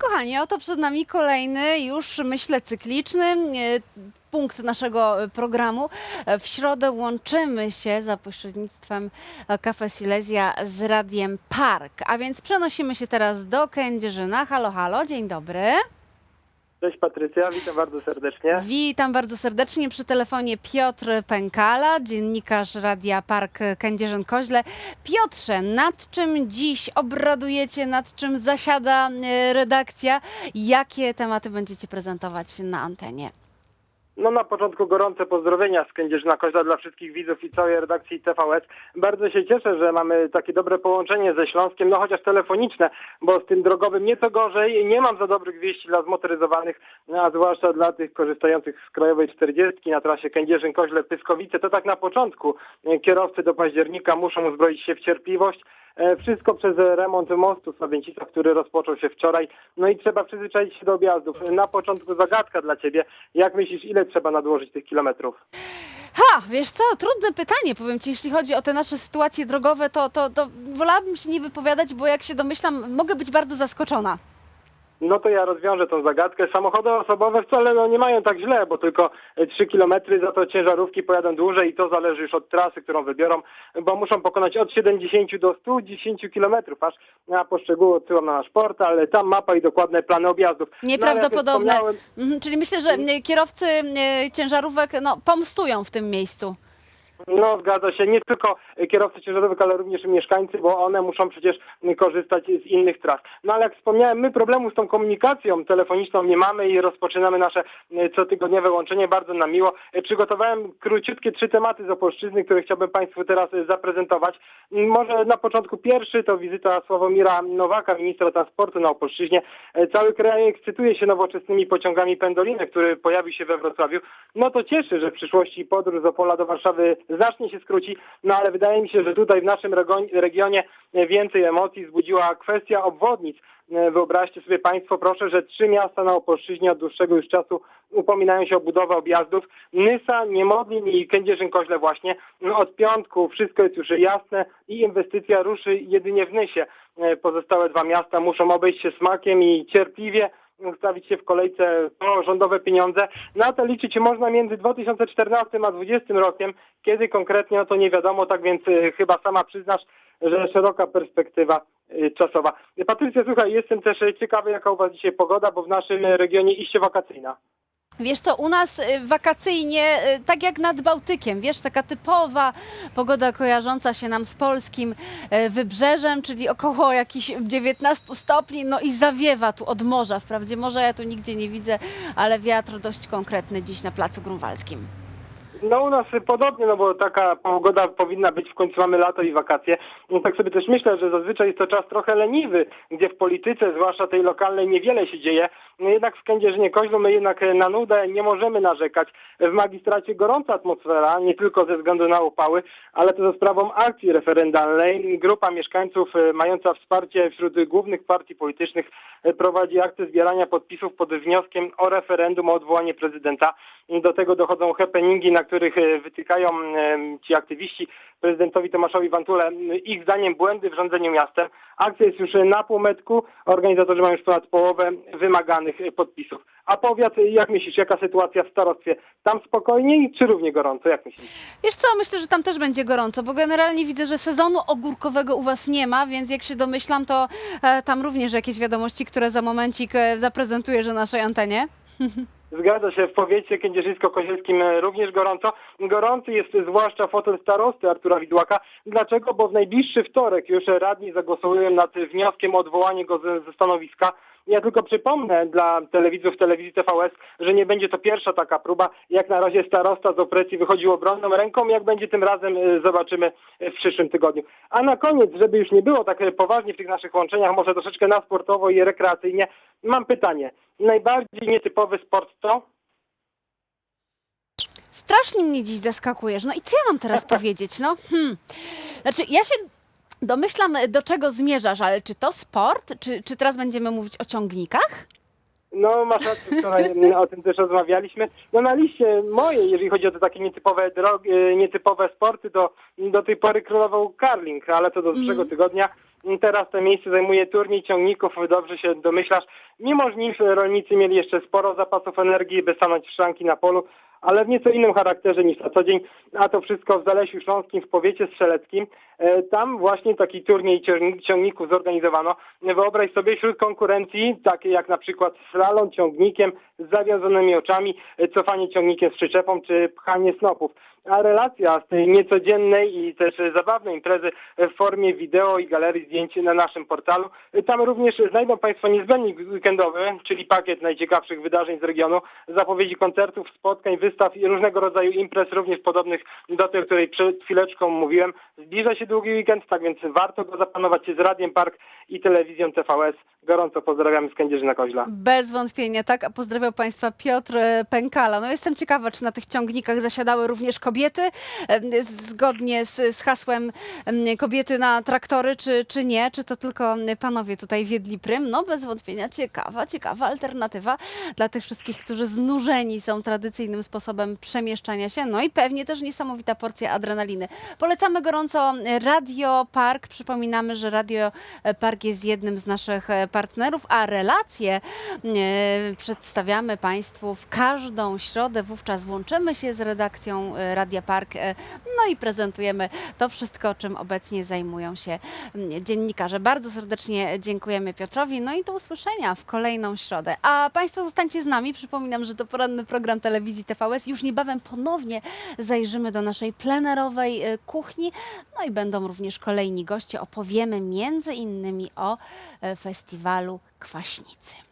Kochani, oto przed nami kolejny, już myślę cykliczny e, punkt naszego e, programu. E, W środę łączymy się za pośrednictwem Cafe Silesia z Radiem Park. A więc przenosimy się teraz do Kędzierzyna. Halo, halo, dzień dobry. Cześć Patrycja, witam bardzo serdecznie. Witam bardzo serdecznie przy telefonie Piotr Pękala, dziennikarz Radia Park Kędzierzyn-Koźle. Piotrze, nad czym dziś obradujecie, nad czym zasiada e, redakcja? Jakie tematy będziecie prezentować na antenie? No na początku gorące pozdrowienia z Kędzierzyna Koźla dla wszystkich widzów i całej redakcji TVS. Bardzo się cieszę, że mamy takie dobre połączenie ze Śląskiem, no chociaż telefoniczne, bo z tym drogowym nieco gorzej. Nie mam za dobrych wieści dla zmotoryzowanych, no, a zwłaszcza dla tych korzystających z Krajowej 40 na trasie Kędzierzyn-Koźle-Pyskowice. To tak na początku. Kierowcy do października muszą uzbroić się w cierpliwość. E, Wszystko przez remont mostu w Sławięcicach, który rozpoczął się wczoraj. No i trzeba przyzwyczaić się do objazdów. Na początku zagadka dla Ciebie. Jak myślisz, ile trzeba nadłożyć tych kilometrów? Ha, wiesz co, trudne pytanie, powiem Ci, jeśli chodzi o te nasze sytuacje drogowe, to, to, to wolałabym się nie wypowiadać, bo jak się domyślam, mogę być bardzo zaskoczona. No to ja rozwiążę tą zagadkę. Samochody osobowe wcale no, nie mają tak źle, bo tylko e, 3 kilometry, za to ciężarówki pojadą dłużej i to zależy już od trasy, którą wybiorą, bo muszą pokonać od 70 do 110 kilometrów, aż ja poszczegóły odsyłam na nasz portal, tam mapa i dokładne plany objazdów. No, Nieprawdopodobne. wspomniałem- Mhm, czyli myślę, że kierowcy ciężarówek no, pomstują w tym miejscu. No zgadza się, nie tylko kierowcy ciężarówek, ale również mieszkańcy, bo one muszą przecież korzystać z innych tras. No ale jak wspomniałem, my problemu z tą komunikacją telefoniczną nie mamy i rozpoczynamy nasze e, cotygodniowe łączenie. Bardzo nam miło. E, Przygotowałem króciutkie trzy tematy z Opolszczyzny, które chciałbym Państwu teraz e, zaprezentować. M, Może na początku pierwszy to wizyta Sławomira Nowaka, ministra transportu na Opolszczyźnie. Cały kraj ekscytuje się nowoczesnymi pociągami Pendolino, który pojawi się we Wrocławiu. No to cieszy, że w przyszłości podróż z Opola do Warszawy znacznie się skróci, no ale wydaje mi się, że tutaj w naszym regionie więcej emocji wzbudziła kwestia obwodnic. E, Wyobraźcie sobie Państwo proszę, że trzy miasta na Opolszczyźnie od dłuższego już czasu upominają się o budowę objazdów. Nysa, Niemodlin i Kędzierzyn-Koźle właśnie. No, od piątku wszystko jest już jasne i inwestycja ruszy jedynie w Nysie. E, Pozostałe dwa miasta muszą obejść się smakiem i cierpliwie ustawić się w kolejce po rządowe pieniądze. Na to liczyć można między 2014 a 2020 rokiem, kiedy konkretnie no to nie wiadomo, tak więc y, chyba sama przyznasz, że szeroka perspektywa y, czasowa. Patrycja, słuchaj, jestem też y, ciekawy, jaka u Was dzisiaj pogoda, bo w naszym regionie iście wakacyjna. Wiesz co, u nas y, wakacyjnie, y, tak jak nad Bałtykiem, wiesz, taka typowa pogoda kojarząca się nam z polskim y, wybrzeżem, czyli około jakichś 19 stopni, no i zawiewa tu od morza. Wprawdzie morza ja tu nigdzie nie widzę, ale wiatr dość konkretny dziś na Placu Grunwaldzkim. No u nas podobnie, no bo taka pogoda powinna być, w końcu mamy lato i wakacje. No, tak sobie też myślę, że zazwyczaj jest to czas trochę leniwy, gdzie w polityce, zwłaszcza tej lokalnej, niewiele się dzieje. No jednak w Kędzierzynie Koźlu my jednak e, na nudę nie możemy narzekać. W magistracie gorąca atmosfera, nie tylko ze względu na upały, ale to za sprawą akcji referendalnej. Grupa mieszkańców e, mająca wsparcie wśród głównych partii politycznych e, prowadzi akcję zbierania podpisów pod wnioskiem o referendum o odwołanie prezydenta. Do tego dochodzą happeningi, na których e, wytykają e, ci aktywiści prezydentowi Tomaszowi Wantule ich zdaniem błędy w rządzeniu miastem. Akcja jest już na półmetku, organizatorzy mają już ponad połowę wymaganych podpisów. A powiat, e, jak myślisz, jaka sytuacja w starostwie? Tam spokojniej czy równie gorąco? Jak myślisz? Wiesz co, myślę, że tam też będzie gorąco, bo generalnie widzę, że sezonu ogórkowego u Was nie ma, więc jak się domyślam, to tam również jakieś wiadomości, które za momencik zaprezentuję, że naszej antenie. Zgadza się, w powiecie kędzierzyńsko-kozielskim e, również gorąco. Gorący jest zwłaszcza fotel starosty Artura Widłaka. Dlaczego? Bo w najbliższy wtorek już radni zagłosują nad wnioskiem o odwołanie go ze, ze stanowiska. Ja tylko przypomnę dla telewidzów telewizji TVS, że nie będzie to pierwsza taka próba. Jak na razie starosta z opresji wychodził obronną ręką. Jak będzie tym razem, e, zobaczymy w przyszłym tygodniu. A na koniec, żeby już nie było tak e, poważnie w tych naszych łączeniach, może troszeczkę na sportowo i rekreacyjnie, mam pytanie. Najbardziej nietypowy sport to? Strasznie mnie dziś zaskakujesz. No i co ja mam teraz powiedzieć? No, hmm. Znaczy, ja się domyślam, do czego zmierzasz, ale czy to sport? Czy, czy teraz będziemy mówić o ciągnikach? No, masz rację, wczoraj mm, o tym też rozmawialiśmy. No na liście mojej, jeżeli chodzi o te takie nietypowe drogi, e, nietypowe sporty, to do tej pory królował karling, ale to do przyszłego tygodnia. Teraz to miejsce zajmuje turniej ciągników, dobrze się domyślasz. Mimo żniw rolnicy mieli jeszcze sporo zapasów energii, by stanąć w szranki na polu, ale w nieco innym charakterze niż na co dzień, a to wszystko w Zalesiu Śląskim, w powiecie strzeleckim. E, Tam właśnie taki turniej ciągni- ciągników zorganizowano. Wyobraź sobie wśród konkurencji, takie jak na przykład slalom ciągnikiem z zawiązanymi oczami, e, cofanie ciągnikiem z przyczepą czy pchanie snopów. A relacja z tej niecodziennej i też zabawnej imprezy w formie wideo i galerii zdjęć na naszym portalu. Tam również znajdą Państwo niezbędnik weekendowy, czyli pakiet najciekawszych wydarzeń z regionu, zapowiedzi koncertów, spotkań, wystaw i różnego rodzaju imprez, również podobnych do tej, o której przed chwileczką mówiłem. Zbliża się długi weekend, tak więc warto go zaplanować z Radiem Park i telewizją TVS. Gorąco pozdrawiamy z Kędzierzy Koźla. Bez wątpienia, tak. A pozdrawiam Państwa Piotr e, Pękala. No jestem ciekawa, czy na tych ciągnikach zasiadały również kobiety, em, zgodnie z, z hasłem em, kobiety na traktory, czy, czy nie? Czy to tylko panowie tutaj wiedli prym? No bez wątpienia ciekawa, ciekawa alternatywa dla tych wszystkich, którzy znużeni są tradycyjnym sposobem przemieszczania się. No i pewnie też niesamowita porcja adrenaliny. Polecamy gorąco Radio Park. Przypominamy, że Radio Park jest jednym z naszych partnerów, a relacje przedstawiamy Państwu w każdą środę. Wówczas łączymy się z redakcją e, Radia Park e, no i prezentujemy to wszystko, czym obecnie zajmują się mm, dziennikarze. Bardzo serdecznie dziękujemy Piotrowi. No i do usłyszenia w kolejną środę. A Państwo zostańcie z nami. Przypominam, że to poranny program telewizji TVS. Już niebawem ponownie zajrzymy do naszej plenerowej e, kuchni. No i będą również kolejni goście. Opowiemy między innymi o e, festiwalu Kwaśnicy.